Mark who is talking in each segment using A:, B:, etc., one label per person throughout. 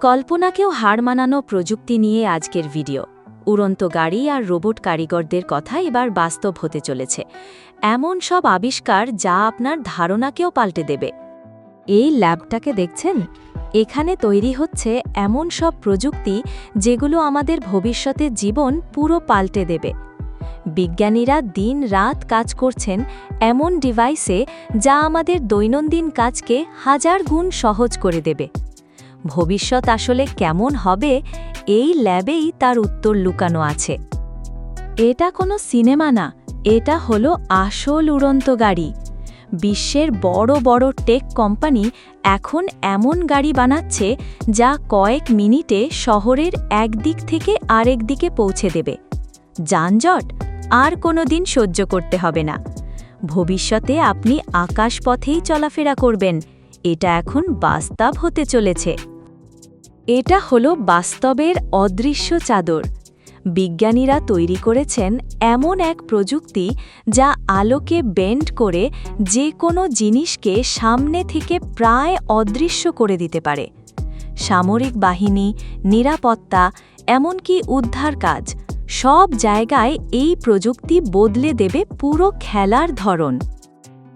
A: কল্পনাকেও হার মানানো প্রযুক্তি নিয়ে আজকের ভিডিও। উড়ন্ত গাড়ি আর রোবট কারিগরদের কথা এবার বাস্তব হতে চলেছে। এমন সব আবিষ্কার যা আপনার ধারণাকেও পাল্টে দেবে। এই ল্যাবটাকে দেখছেন? এখানে তৈরি হচ্ছে এমন সব প্রযুক্তি যেগুলো আমাদের ভবিষ্যতে জীবন পুরো পাল্টে দেবে। বিজ্ঞানীরা দিন রাত কাজ করছেন এমন ডিভাইসে যা আমাদের দৈনন্দিন কাজকে হাজার গুণ সহজ করে দেবে। ভবিষ্যৎ আসলে কেমন হবে, এই ল্যাবেই তার উত্তর লুকানো আছে। এটা কোনো সিনেমা না, এটা হলো আসল উড়ন্ত গাড়ি। বিশ্বের বড় বড় টেক কোম্পানি এখন এমন গাড়ি বানাচ্ছে যা কয়েক মিনিটে শহরের একদিক থেকে আরেক দিকে পৌঁছে দেবে। যানজট আর কোনো দিন সহ্য করতে হবে না। ভবিষ্যতে আপনি আকাশপথেই চলাফেরা করবেন। এটা এখন বাস্তব হতে চলেছে। এটা হলো বাস্তবের অদৃশ্য চাদর। বিজ্ঞানীরা তৈরি করেছেন এমন এক প্রযুক্তি যা আলোকে বেন্ড করে যে কোনো জিনিসকে সামনে থেকে প্রায় অদৃশ্য করে দিতে পারে। সামরিক বাহিনী, নিরাপত্তা, এমনকি উদ্ধার কাজ, সব জায়গায় এই প্রযুক্তি বদলে দেবে পুরো খেলার ধরন।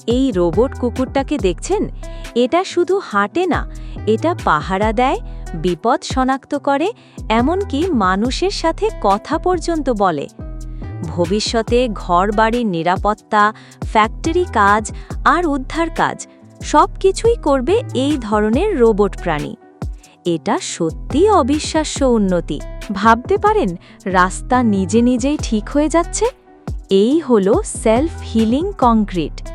A: এই রোবট কুকুরটাকে দেখছেন? এটা শুধু হাঁটে না, এটা পাহারা দেয়, বিপদ শনাক্ত করে, এমনকি মানুষের সাথে কথা পর্যন্ত বলে। ভবিষ্যতে ঘরবাড়ির নিরাপত্তা, ফ্যাক্টরি কাজ আর উদ্ধার কাজ সব কিছুই করবে এই ধরনের রোবট প্রাণী। এটা সত্যি অবিশ্বাস্য উন্নতি। ভাবতে পারেন, রাস্তা নিজে নিজেই ঠিক হয়ে যাচ্ছে? এই হলো সেলফ হিলিং কংক্রিট।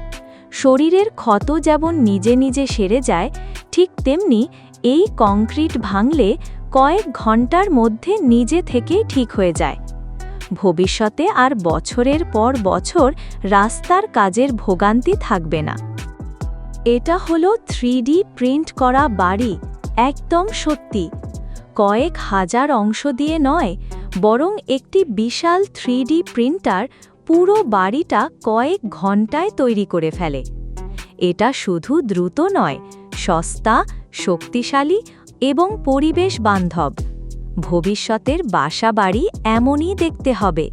A: শরীরের ক্ষত যেমন নিজে নিজে সেরে যায়, ঠিক তেমনি এই কংক্রিট ভাঙলে কয়েক ঘণ্টার মধ্যে নিজে থেকেই ঠিক হয়ে যায়। ভবিষ্যতে আর বছরের পর বছর রাস্তার কাজের ভোগান্তি থাকবে না। এটা হলো থ্রিডি প্রিন্ট করা বাড়ি, একদম সত্যি। কয়েক হাজার অংশ দিয়ে নয়, বরং একটি বিশাল থ্রিডি প্রিন্টার পুরো বাড়িটা কয়েক ঘন্টায় তৈরি করে ফেলে। এটা শুধু দ্রুত নয়, সস্তা, শক্তিশালী এবং পরিবেশ বান্ধব। ভবিষ্যতের বাসা বাড়ি এমনই দেখতে হবে।